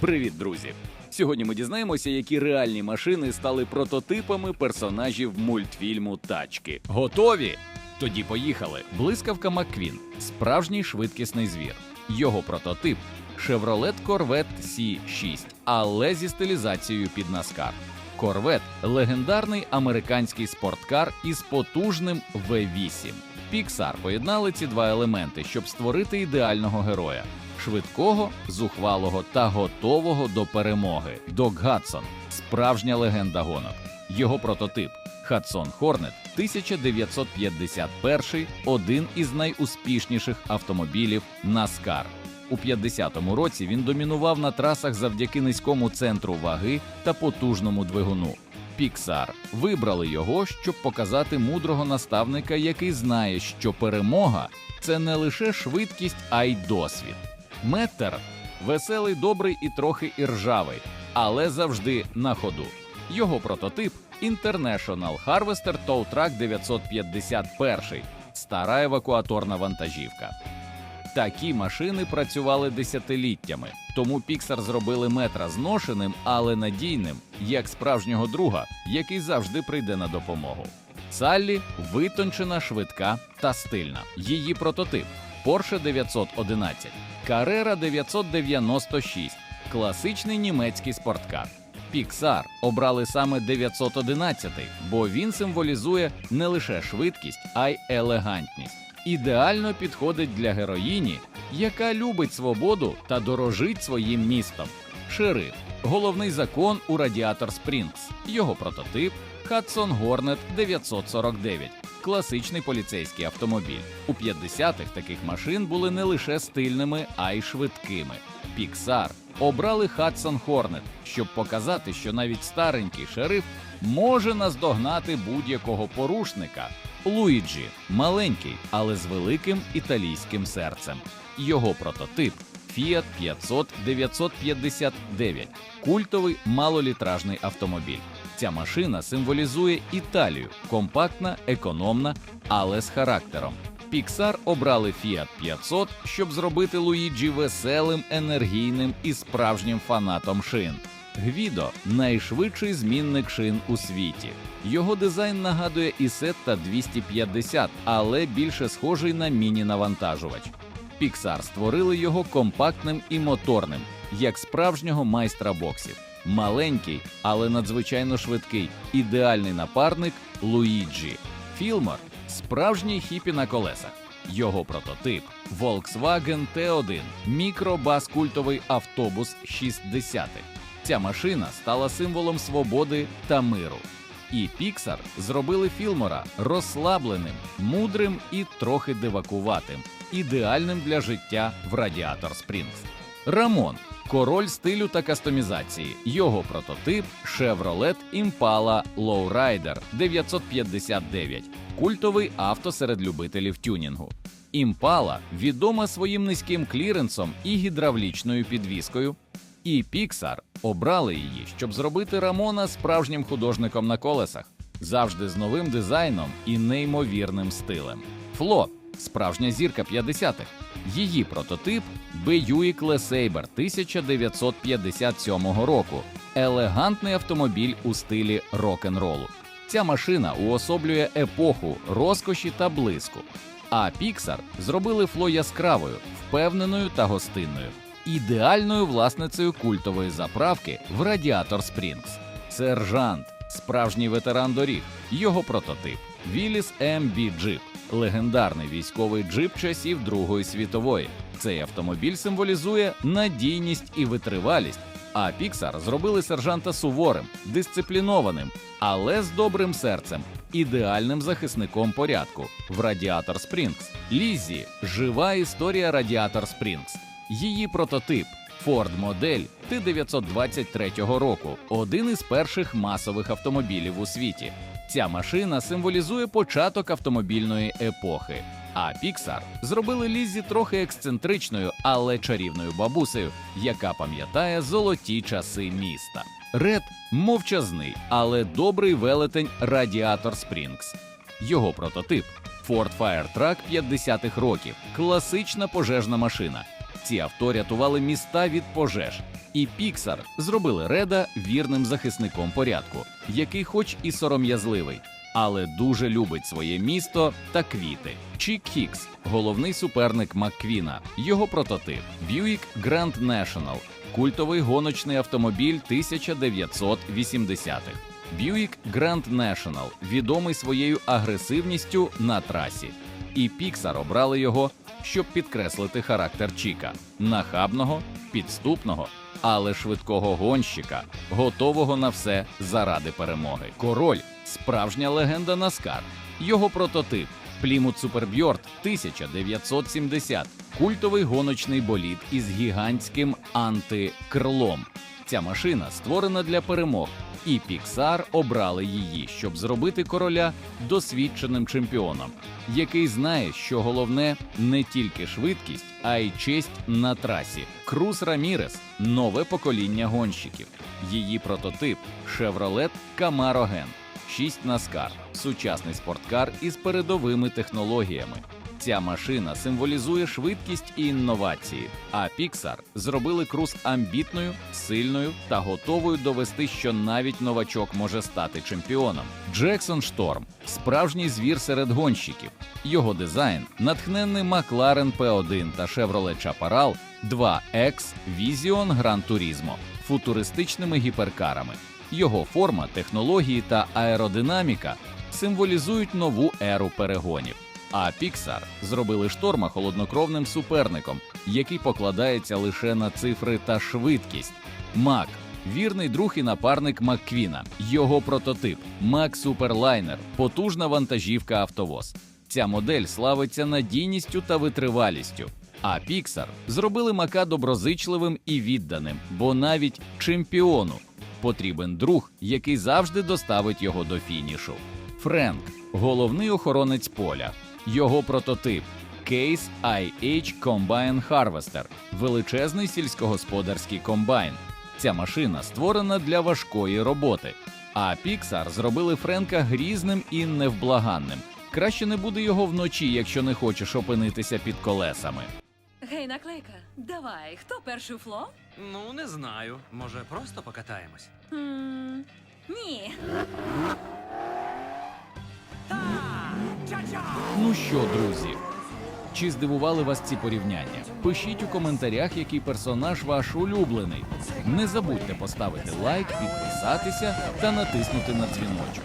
Привіт, друзі! Сьогодні ми дізнаємося, які реальні машини стали прототипами персонажів мультфільму Тачки. Готові? Тоді поїхали. Блискавка Макквін справжній швидкісний звір. Його прототип Chevrolet Corvette C6, але зі стилізацією під наскар. Корвет легендарний американський спорткар із потужним V8. Pixar поєднали ці два елементи, щоб створити ідеального героя швидкого, зухвалого та готового до перемоги. Док Гадсон справжня легенда гонок. Його прототип Хадсон Хорнет 1951 один із найуспішніших автомобілів NASCAR. У 50-му році він домінував на трасах завдяки низькому центру ваги та потужному двигуну. Pixar вибрали його, щоб показати мудрого наставника, який знає, що перемога це не лише швидкість, а й досвід. Меттер веселий, добрий і трохи іржавий, але завжди на ходу. Його прототип International Harvester Tow Truck 951, стара евакуаторна вантажівка. Такі машини працювали десятиліттями, тому Pixar зробили метра зношеним, але надійним, як справжнього друга, який завжди прийде на допомогу. Саллі витончена, швидка та стильна. Її прототип Porsche 911, Carrera 996, класичний німецький спорткар. Pixar обрали саме 911, бо він символізує не лише швидкість, а й елегантність. Ідеально підходить для героїні, яка любить свободу та дорожить своїм містом. Шериф головний закон у Радіатор Спрінгс. Його прототип Hudson Hornet 949, класичний поліцейський автомобіль. У 50-х таких машин були не лише стильними, а й швидкими. Pixar обрали Hudson Hornet, щоб показати, що навіть старенький шериф може наздогнати будь-якого порушника. Луїджі маленький, але з великим італійським серцем. Його прототип Fiat 500 959 культовий малолітражний автомобіль. Ця машина символізує Італію, компактна, економна, але з характером. Pixar обрали Fiat 500, щоб зробити Луїджі веселим, енергійним і справжнім фанатом шин. Гвідо найшвидший змінник шин у світі. Його дизайн нагадує Ісетта 250, але більше схожий на міні-навантажувач. Pixar створили його компактним і моторним, як справжнього майстра боксів. Маленький, але надзвичайно швидкий, ідеальний напарник Луїджі. Філмор справжній хіпі на колесах. Його прототип Volkswagen T1 мікробас-культовий автобус 60-х. Ця машина стала символом свободи та миру. І Pixar зробили Філмора розслабленим, мудрим і трохи дивакуватим, ідеальним для життя в Радіатор Спрінгс. Рамон король стилю та кастомізації. Його прототип Chevrolet Impala Lowrider 959, культовий авто серед любителів тюнінгу. Імпала відома своїм низьким кліренсом і гідравлічною підвіскою. І Pixar обрали її, щоб зробити Рамона справжнім художником на колесах, завжди з новим дизайном і неймовірним стилем. Фло справжня зірка 50-х. Її прототип Buick LeSabre 1957 року. Елегантний автомобіль у стилі рок-н-ролу. Ця машина уособлює епоху розкоші та блиску. А Pixar зробили фло яскравою, впевненою та гостинною, ідеальною власницею культової заправки в Радіатор Спрінгс. Сержант, справжній ветеран доріг, його прототип Віліс MB Jeep, легендарний військовий джип часів Другої світової. Цей автомобіль символізує надійність і витривалість. А Pixar зробили сержанта суворим, дисциплінованим, але з добрим серцем, ідеальним захисником порядку в Радіатор Спрінгс. Лізі жива історія Радіатор Спрінгс. Її прототип Ford модель 1923 року, один із перших масових автомобілів у світі. Ця машина символізує початок автомобільної епохи. А Pixar зробили Лізі трохи ексцентричною, але чарівною бабусею, яка пам'ятає золоті часи міста. Ред мовчазний, але добрий велетень Радіатор Спрінгс. Його прототип Ford Firetruck 50-х років, класична пожежна машина. Ці авто рятували міста від пожеж. І Pixar зробили Реда вірним захисником порядку, який, хоч і сором'язливий, але дуже любить своє місто та квіти. Чік Хікс головний суперник Макквіна, його прототип Buick Grand National, культовий гоночний автомобіль 1980-х. Buick Grand National відомий своєю агресивністю на трасі, і Pixar обрали його, щоб підкреслити характер Чіка нахабного, підступного, але швидкого гонщика, готового на все заради перемоги. Король справжня легенда Наскар. Його прототип Plymouth Superbjord 1970 культовий гоночний болід із гігантським антикрилом. Ця машина створена для перемог, і Pixar обрали її, щоб зробити короля досвідченим чемпіоном, який знає, що головне не тільки швидкість, а й честь на трасі. Круз Рамірес нове покоління гонщиків. Її прототип Chevrolet Camaro Gen 6 Наскар, сучасний спорткар із передовими технологіями. Ця машина символізує швидкість і інновації. А Pixar зробили круз амбітною, сильною та готовою довести, що навіть новачок може стати чемпіоном. Джексон Шторм справжній звір серед гонщиків. Його дизайн натхнений McLaren P1 та Chevrolet Chaparral 2X Vision Gran Turismo футуристичними гіперкарами. Його форма, технології та аеродинаміка символізують нову еру перегонів. А Pixar зробили шторма холоднокровним суперником, який покладається лише на цифри та швидкість. Мак вірний друг і напарник Макквіна, його прототип Мак Суперлайнер, потужна вантажівка автовоз. Ця модель славиться надійністю та витривалістю. А Pixar зробили Мака доброзичливим і відданим, бо навіть чемпіону потрібен друг, який завжди доставить його до фінішу. Френк головний охоронець поля. Його прототип Case IH Combine Harvester – величезний сільськогосподарський комбайн. Ця машина створена для важкої роботи. А Pixar зробили Френка грізним і невблаганним. Краще не буде його вночі, якщо не хочеш опинитися під колесами. Гей, наклейка, давай, хто перший фло? Ну, не знаю. Може, просто покатаємось. М, Ні. Ну що, друзі, чи здивували вас ці порівняння? Пишіть у коментарях, який персонаж ваш улюблений. Не забудьте поставити лайк, підписатися та натиснути на дзвіночок.